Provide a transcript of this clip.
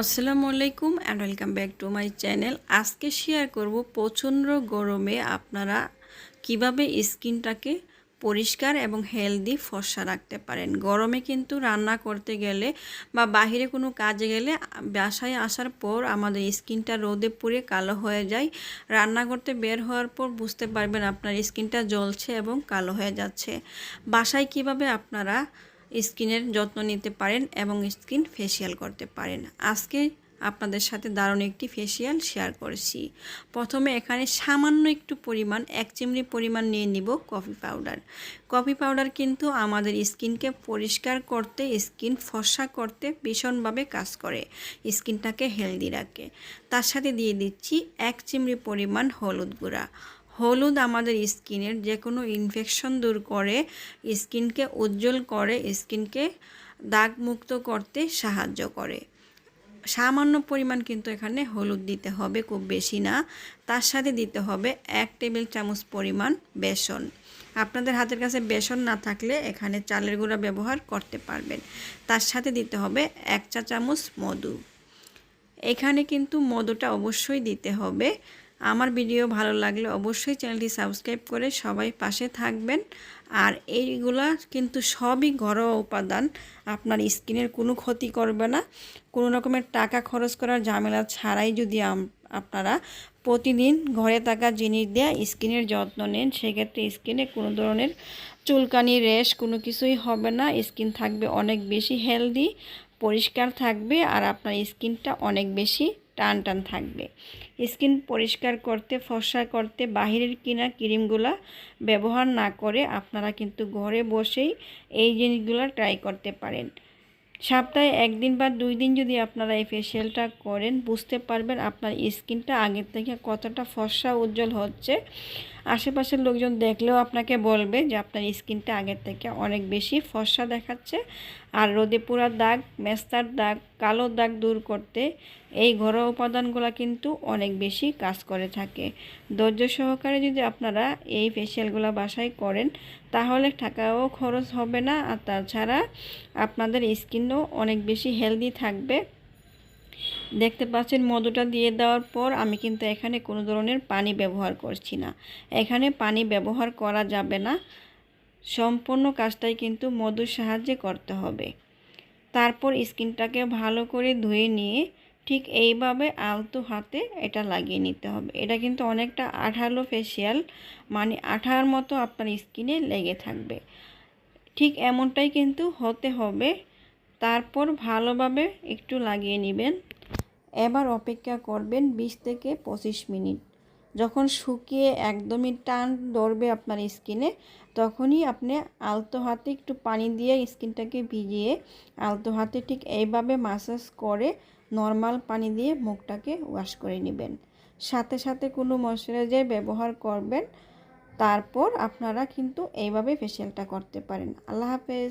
আসসালামু আলাইকুম and welcome back to my channel আজকে শেয়ার করব প্রচণ্ড গরমে আপনারা কীভাবে স্কিনটাকে পরিষ্কার এবং হেলদি ফর্সা রাখতে পারেন। গরমে কিন্তু রান্না করতে গেলে বা বাহিরে কোনো কাজে গেলে বাসায় আসার পর আমাদের স্কিনটা রোদে পুড়ে কালো হয়ে যায়। রান্না করতে বের হওয়ার পর বুঝতে পারবেন আপনার স্কিনটা জ্বলছে এবং কালো হয়ে যাচ্ছে। বাসায় কীভাবে আপনারা স্কিনের যত্ন নিতে পারেন এবং স্কিন ফেসিয়াল করতে পারেন। আজকে আপনাদের সাথে দারুণ একটি ফেসিয়াল শেয়ার করছি। প্রথমে এখানে সামান্য একটু পরিমাণ, এক চিমড়ি পরিমাণ নিয়ে নিব কফি পাউডার। কফি পাউডার কিন্তু আমাদের স্কিনকে পরিষ্কার করতে, স্কিন ফর্সা করতে ভীষণভাবে কাজ করে, স্কিনটাকে হেলদি রাখে। তার সাথে দিয়ে দিচ্ছি এক চিমড়ি পরিমাণ হলুদ গুঁড়া। হলুদ আমাদের স্কিনের যে কোনো ইনফেকশন দূর করে, স্কিনকে উজ্জ্বল করে, স্কিনকে দাগমুক্ত করতে সাহায্য করে। সামান্য পরিমাণ কিন্তু এখানে হলুদ দিতে হবে, খুব বেশি না। তার সাথে দিতে হবে এক টেবিল চামচ পরিমাণ বেসন। আপনাদের হাতের কাছে বেসন না থাকলে এখানে চালের গুঁড়া ব্যবহার করতে পারবেন। তার সাথে দিতে হবে এক চা চামচ মধু। এখানে কিন্তু মধুটা অবশ্যই দিতে হবে। আমার ভিডিও ভালো লাগলে অবশ্যই চ্যানেলটি সাবস্ক্রাইব করে সবাই পাশে থাকবেন। আর এইগুলা কিন্তু সবই ঘরোয়া উপাদান। আপনার স্কিনের কোনো ক্ষতি করবে না। কোনো রকমের টাকা খরচ করার ঝামেলা ছাড়াই যদি আপনারা প্রতিদিন ঘরে থাকা জিনিস দিয়ে স্কিনের যত্ন নেন, সেক্ষেত্রে স্কিনে কোনো ধরনের চুলকানি রেশ কোনো কিছুই হবে না। স্কিন থাকবে অনেক বেশি হেলদি, পরিষ্কার থাকবে, আর আপনার স্কিনটা অনেক বেশি টান টান থাকবে। স্কিন পরিষ্কার করতে, ফসা করতে, বাহিরের কিনা ক্রিমগুলা ব্যবহার না করে আপনারা কিন্তু ঘরে বসেই এই জিনিসগুলো ট্রাই করতে পারেন। সপ্তাহে একদিন বা দুই দিন যদি আপনারা এই ফেসিয়ালটা করেন, বুঝতে পারবেন আপনার স্কিনটা আগের থেকে কতটা ফর্সা উজ্জ্বল হচ্ছে। আশেপাশের লোকজন দেখলেও আপনাকে বলবে যে আপনার স্কিনটা আগের থেকে অনেক বেশি ফর্সা দেখাচ্ছে। আর রোদে পুরা দাগ, মেস্তার দাগ, কালো দাগ দূর করতে এই ঘরোয়া উপাদানগুলো কিন্তু অনেক বেশি কাজ করে থাকে। ধৈর্য সহকারে যদি আপনারা এই ফেসিয়ালগুলো বাসায় করেন, তাহলে টাকাও খরচ হবে না, আর তাছাড়া আপনাদের স্কিনও অনেক বেশি হেলদি থাকবে। দেখতে পাচ্ছেন, মধুটা দিয়ে দেওয়ার পর আমি কিন্তু এখানে কোনো ধরনের পানি ব্যবহার করছি না। এখানে পানি ব্যবহার করা যাবে না। সম্পূর্ণ কাজটাই কিন্তু মধুর সাহায্যে করতে হবে। তারপর স্কিনটাকে ভালো করে ধুয়ে নিয়ে ঠিক এইভাবে আলতো হাতে এটা লাগিয়ে নিতে হবে। এটা কিন্তু অনেকটা আঠালো ফেসিয়াল মানে আঠার মতো আপনার স্কিনে লেগে থাকবে। ঠিক এমনটাই কিন্তু হতে হবে। তারপর ভালোভাবে একটু লাগিয়ে নেবেন। এবার অপেক্ষা করবেন বিশ থেকে পঁচিশ মিনিট। যখন শুকিয়ে একদমই টান ধরবে আপনার স্কিনে, তখনই আপনি আলতো হাতে একটু পানি দিয়ে স্কিনটাকে ভিজিয়ে আলতো হাতে ঠিক এইভাবে মাসাজ করে নর্মাল পানি দিয়ে মুখটাকে ওয়াশ করে নেবেন। সাথে সাথে কোনো ময়শ্চারাইজার ব্যবহার করবেন, তারপর আপনারা কিন্তু এইভাবে ফেসিয়ালটা করতে পারেন। আল্লাহ হাফেজ।